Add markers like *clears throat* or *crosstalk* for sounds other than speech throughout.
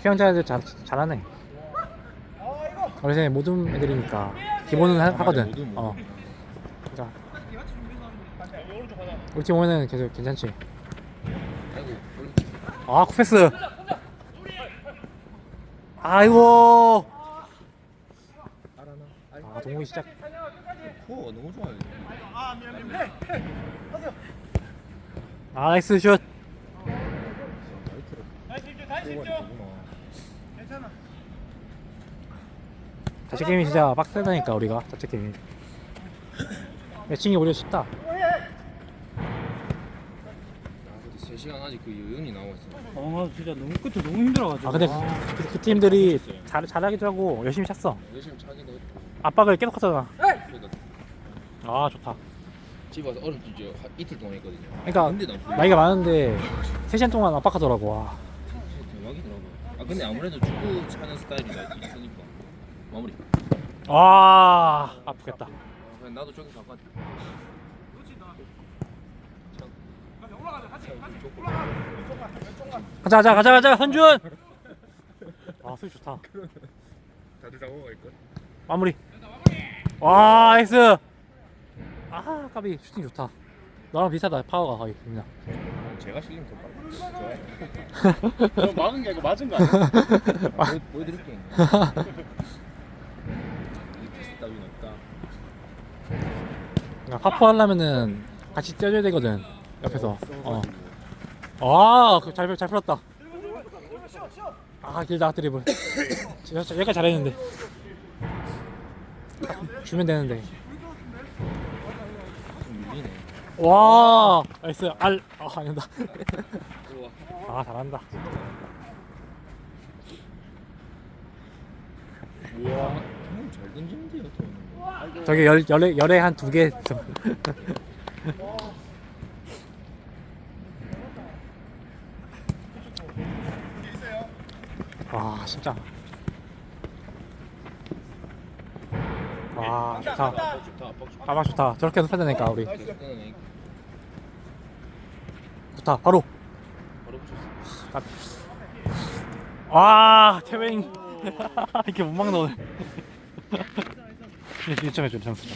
피형자들 잘 잘하네. 어르신 모든 애들이니까 기본은 하, 하거든. 모든 어. 모든. 그러니까 우리 팀 오면은 계속 괜찮지. 아 쿠페스. 아이고. 아이 아 동욱이 시작. 코어 너무 좋아요. 아 나이스 슛. 되구나. 자체 게임이 진짜 빡세다니까 우리가 자체 게임이. 매칭이 오히려 쉽다. 아 근데 3 시간 아직 그 여연이 나와 있어. 아 진짜 너무 끝에 너무 힘들어가지고 아 근데 그, 그 팀들이 잘 잘하기도 하고 열심히 찼어. 열심히 차기도 했고. 압박을 계속 하잖아. 그러니까 아 좋다. 집에 와서 얼음. 하- 이틀 동안 했거든요. 그러니까 근데 난 나이가 많은데 3시간 동안 압박하더라고. 와. 대박이더라고. 아 근데 아무래도 축구 차는 스타일이 나 있으니까 마무리. 와 아프겠다. 아, 그냥 나도 저기 잠깐. 가자 가자 가자 가자 선준. 아 소리 좋다. 다들 잡아갈 걸. 마무리. 와 나이스. 아 까비 슈팅 좋다. 너랑 비슷하다 파워가 거의 그냥. 제가 실리면 더. 좋아요. 저 *laughs* 막은 게 아니고 맞은 거 아니야? 아, 보여, 보여드릴게. 이 패스 따위는 없다. 그러니까 파포 하려면은 같이 뛰어줘야 되거든 옆에서. 어. 아잘 잘 풀었다. 아 길다 드리블. *laughs* 여기까지 잘했는데. 주면 되는데. 좀. 와 나이스 알. 아. 들어와. 아 잘한다. 우와. 형, 잘 던지는데요, 또. 저기 열 열에 열에 한 두 개. 아 *laughs* 진짜. 와 좋다. 압박 좋다, 압박 좋다. 가방 좋다. 저렇게 해서 되니까 우리. 좋다. 바로. 아, 와 태뱅 *laughs* 이렇게 못 막는 오늘. 1점해 줘 점수.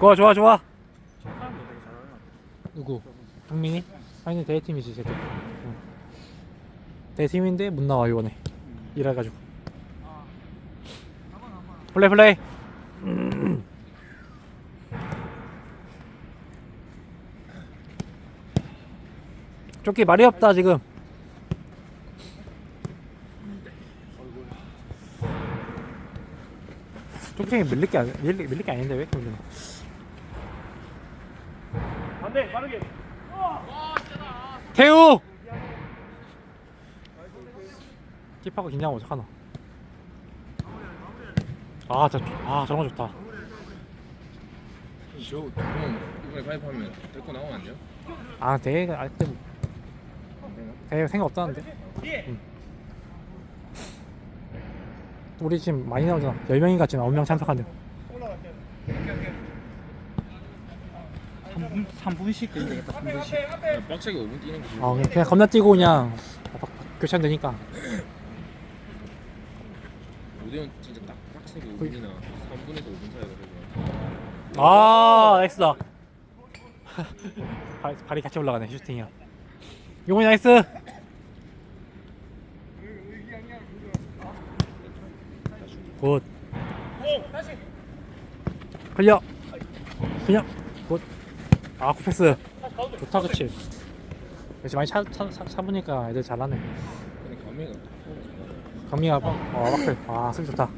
좋아 좋아 좋아. 누구? 강민이? 강민이 대팀이지. 응. 대팀인데 못 나와 이번에. 이래가지고. 플레이 플레이. 음. 조끼 말이 없다 지금. 조끼이 밀릴 게 아니, 밀릴, 밀릴 게 아닌데 왜 그러나? 반대 빠르게 태우. 킵하고 긴장하고 어떡하나. 아, 저, 아 저런 거 좋다. 저, 형, 이번에 가입하면 데리고 나오면 안 돼요? 아, 대회가 안 되나? 대회 생각 없다는데. 응. 우리 지금 많이 나오잖아. 10명인가 지금 9명 참석한대. 3분, 3분씩 되면 되겠다 3분씩 그냥 빡세게 5분 뛰는 게 좋을 아, 것 그냥, 그냥 겁나 뛰고 그냥 교체하면 되니까. 같아. 오대현 진짜 딱 빡세게 5분이나 3분에서 5분 사이가 되고. 아, 나이스다. *laughs* 발, 발이 같이 올라가네, 슈팅이야. 용훈이 나이스. 굿. 흘려. 그냥 굿. 아, 쿠패스. 좋다, 그치? 역시 많이 차, 차, 차, 차보니까 애들 잘하네. 근데 감미가 강미가 빡, 어, 빡세. 아, 수비 좋다.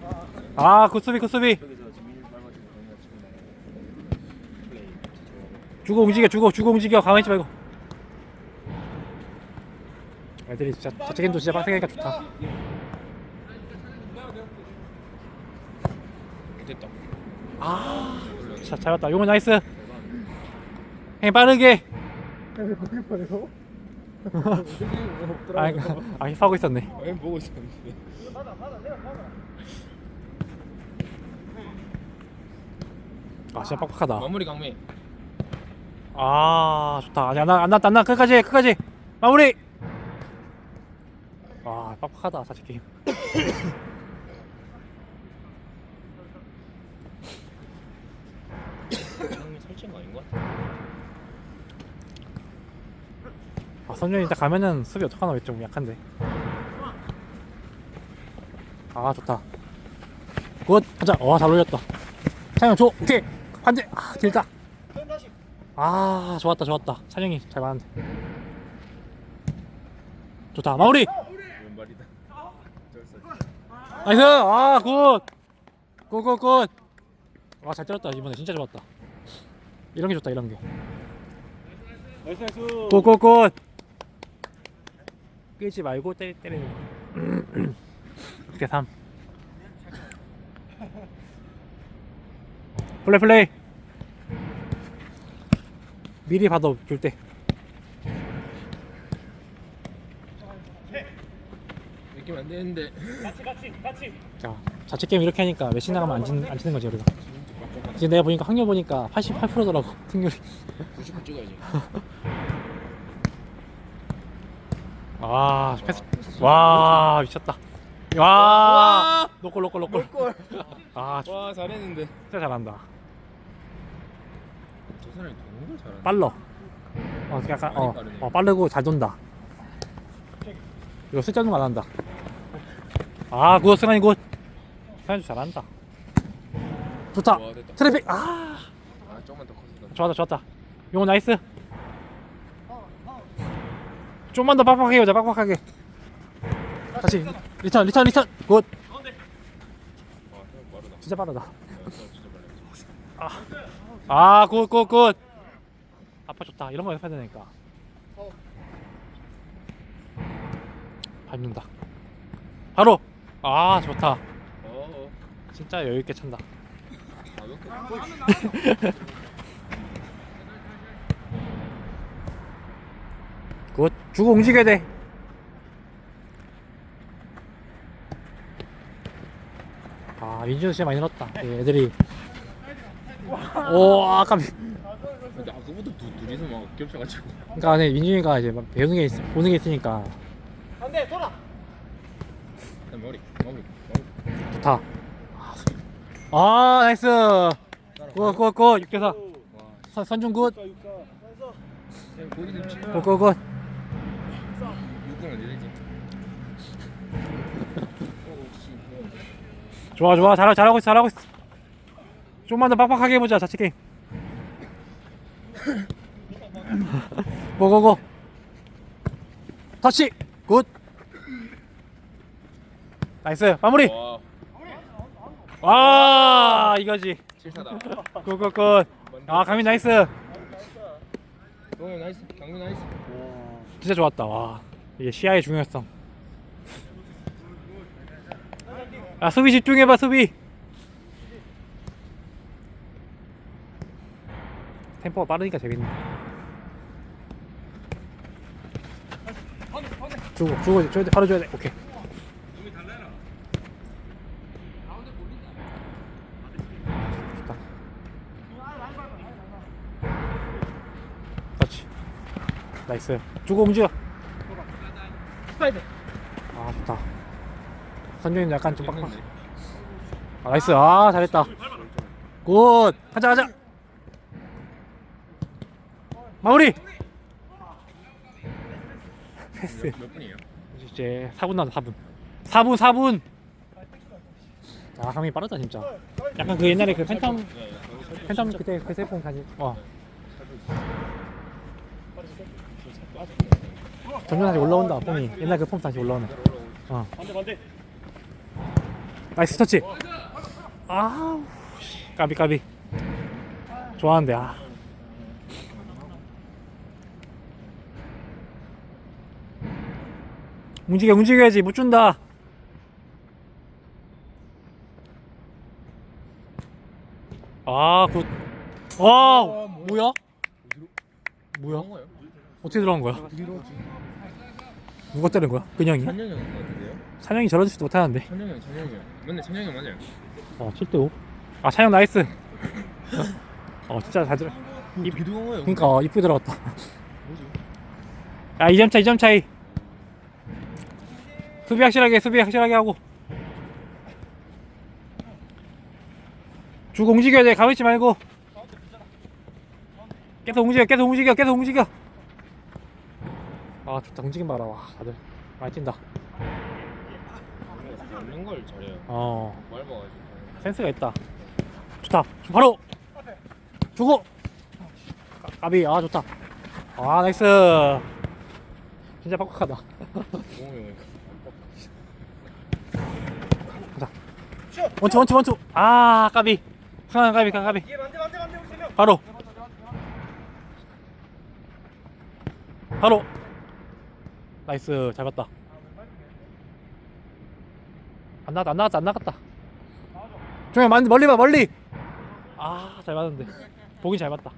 아, 굿 수비, 굿 수비. 저기서 지민이 밟아주고 강미가 치고 나가고 플레이 좋아하고. 주고 움직여, 주고, 주고 움직여. 가만히 있지 말고. 애들이 진짜 자체 게임도 진짜 빡세게 하니까 좋다. 됐다. 아, 자, 잘 왔다. 용은 나이스. 행 빠르게. *laughs* 아, 아, 힙하고 있었네. 아, 형 보고 있었는데. 아, 진짜 빡빡하다. 마무리 강미. 아, 좋다. 아니, 안 나, 안 났다, 안 나. 끝까지, 해, 끝까지. 마무리 와 빡빡하다 자체 게임 형님 설치한 거 아닌 것 같아. 아 선준이 딱 가면은 수비 어떡하나 왜 좀 약한데 아 좋다 굿 가자 와잘 올렸다 찬영 줘 오케이 반대 아 길다. 아 좋았다 좋았다. 찬영이 잘 맞는데 좋다. 마무리! 왼발이다. 쩔싸. 나이스! 아굿! 굿굿굿! 아잘 때렸다 이번에. 진짜 좋았다. 이런 게 좋다 이런 게. 나이스 나이스. 굿굿굿! 끌지 말고 때리 때리는 거. *clears throat* 이렇게 3 *laughs* 플레이 플레이. 미리 봐도 줄때. 느낌 안 되는데. 같이 같이 같이. 자, 자체 게임 이렇게 하니까 몇시 나가면 안, 치, 안 치는 거지 우리가. 지금 내가 보니까 확률 보니까 88%더라고 승률이. 90분 찍어야지. *laughs* 아 패스. 와 미쳤다. 와. 노골 노골. 노골. 아와 잘했는데. 진짜 잘한다 저 사람이 도는 걸 잘하네. 빨러. 어 약간 어, 많이 빠르네. 어 빠르고 잘 돈다. 이거 쓸데없는 거안 한다. 아 굿 승환이 굿. 승환이 잘한다. 좋다. 와 됐다. 트래픽 아. 아 조금만 더 컸어. 좋았다 좋았다. 용호 나이스. 좀만 더 빡빡하게 오자 빡빡하게. 다시 리턴 리턴 리턴. 굿. 와 생각 빠르다. 진짜 빠르다. 야, 진짜 빠르다. 아, 굿, 굿, 굿. 아빠 좋다. 이런 거 연습해야 되니까. 밟는다. 바로. 아, 좋다. 진짜 여유 있게 찬다. 가볍게. *laughs* 굿. 주고 움직여야 돼. 아, 민준도 진짜 많이 늘었다. 예, 애들이. 오, 아깝이. 근데 아까부터 두, 둘이서 막 겹쳐가지고. 그러니까 아니 민준이가 이제 막 배우는 게 있, 보는 게 있으니까 반대 돌아 일단 머리, 머리, 머리. 좋다. 아, 나이스. 굿, 굿, 굿. 6대4. 와, 선, 선중 굿. 육사 육사 나이스 그냥 고기 좀 치면 굿, 굿, 굿. 6분 어디 되지? 오, 씨. 좋아 좋아 잘, 잘하고 있어 잘하고 있어 좀만 더 빡빡하게 해보자 자체 게임. 고고고. 터치. 굿. 나이스. 마무리. 와, 와 이거지. 칠사다. 굿굿굿. 아 강민 나이스. 동현 나이스, 강민 나이스. 진짜 좋았다. 와 이게 시야의 중요성. 아 수비 집중해봐 수비 템포가 빠르니까 재밌네. 주고 주고 줘야 돼 바로 줘야 돼. 오케이. 좋다. 나이스. 주고 움직여. 스파이드 아 좋다. 선생님 약간 좀 빡빡. 아, 나이스. 아 잘했다. 굿! 가자 가자 마무리! 패스 몇, 몇 분이에요? 이제 4분 남았다 4분. 4분 4분! 아 강민이 빠르다 진짜. 약간 그 옛날에 그 팬텀 팬텀 그때 그 세폰 가지. 어. 점점 다시 올라온다 폼이. 옛날 그 폼 다시 올라오네. 어. 나이스 터치! 아우 씨, 까비 까비. 좋아하는데 아 움직여 움직여야지. 못 준다. 아굿 와 뭐야? 뭐야? 거예요? 어떻게 들어간 거야? 누가 때린 거야? 근영이? 찬영이 형인 것 같은데요? 찬영이 저런 짓도 못하는데. 찬영이 형, 찬영이 형. 맞네, 찬영이 형 맞아요. 어 7대5 아 찬영 나이스. 어 진짜 잘 들어. 이 비두한 거예요. 그니까 어, 이쁘게 들어갔다. 뭐지? 야 2점 차 2점 차이 수비 확실하게 수비 확실하게 하고. 쭉 움직여야 돼. 가만있지 말고. 계속 움직여 계속 움직여 계속 움직여. 아 좋다 움직임 봐라 와 다들. 많이 뛴다. 먹는 걸 잘해요. 어. 밟아가지고. 센스가 있다. 좋다. 바로! 주고! 까- 까비 아 좋다. 아 나이스. 진짜 빡빡하다. 공이 가자 원투 원투 원투. 아 까비. 승환 까비 까비. 우리 세명 바로. 바로. 나이스 잘 봤다. 안 나갔다 안 나갔다 안 나갔다. 종현 만- 멀리 봐 멀리. 아 잘 봤는데. 보긴 잘 봤다.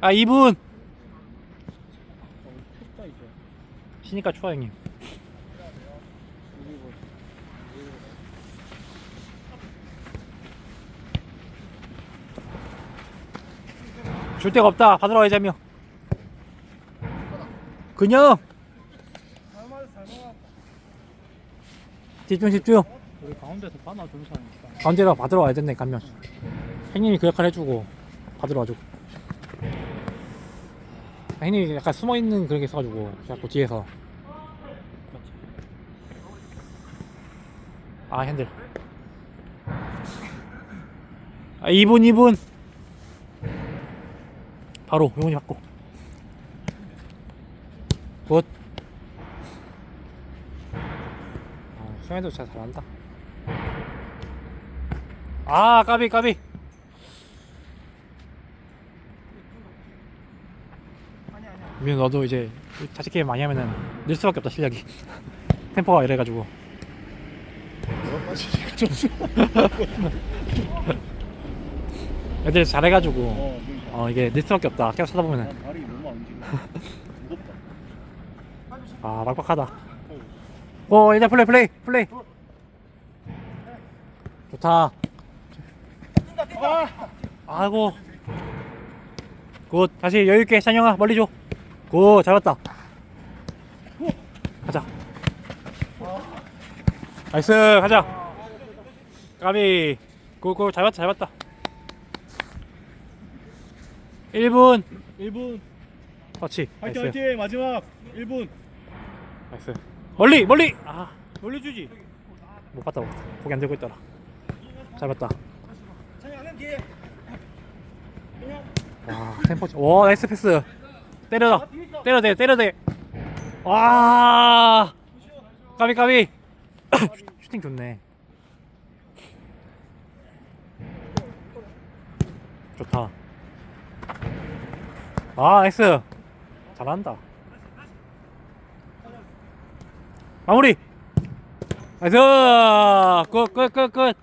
아 2분. 쉬니까 추워 형님 줄 데가 없다. 받으러 와야지 한명. 그냥 집중 집중. 우리 가운데서 바나 점수하니까 가운데로 받으러 와야 된다니까 한명 형님이 그 역할 해주고 받으러 와주고 형님이 약간 숨어 있는 그런 게 있어가지고 자꾸 뒤에서. 아 핸들. 아 2분 2분 바로 용훈이 받고. 굿. 아, 승현도 진짜 잘한다. 아 까비 까비. 민우 너도 이제 자식 게임 많이 하면은 늘 수밖에 없다 실력이. *laughs* 템포가 이래가지고. *laughs* 애들 잘해가지고 어 이게 늘 수밖에 없다. 계속 쳐다보면은. 난 발이 너무 안 움직여 무겁다. 아 막박하다. 오 이제 플레이 플레이 플레이. 좋다. 아이고. 굿. 다시 여유있게 찬영아 멀리 줘굿. 잡았다. 가자. 나이스. 가자. 까비. 굿굿. 잘 봤다 잘 봤다 1분. 1분. 터치. 화이팅 나이스. 화이팅. 마지막 1분. 나이스. 멀리 멀리. 아. 올려주지. 못 봤다 못 봤다. 고개 안 들고 있더라. 잘 봤다. 와 템포 와 나이스 패스. 때려라. 때려야 돼 때려야 돼와. 까비 까비. *coughs* 슈팅 좋네. 좋다 아 나이스. 잘한다. 마무리. 나이스. 굿 굿 굿 굿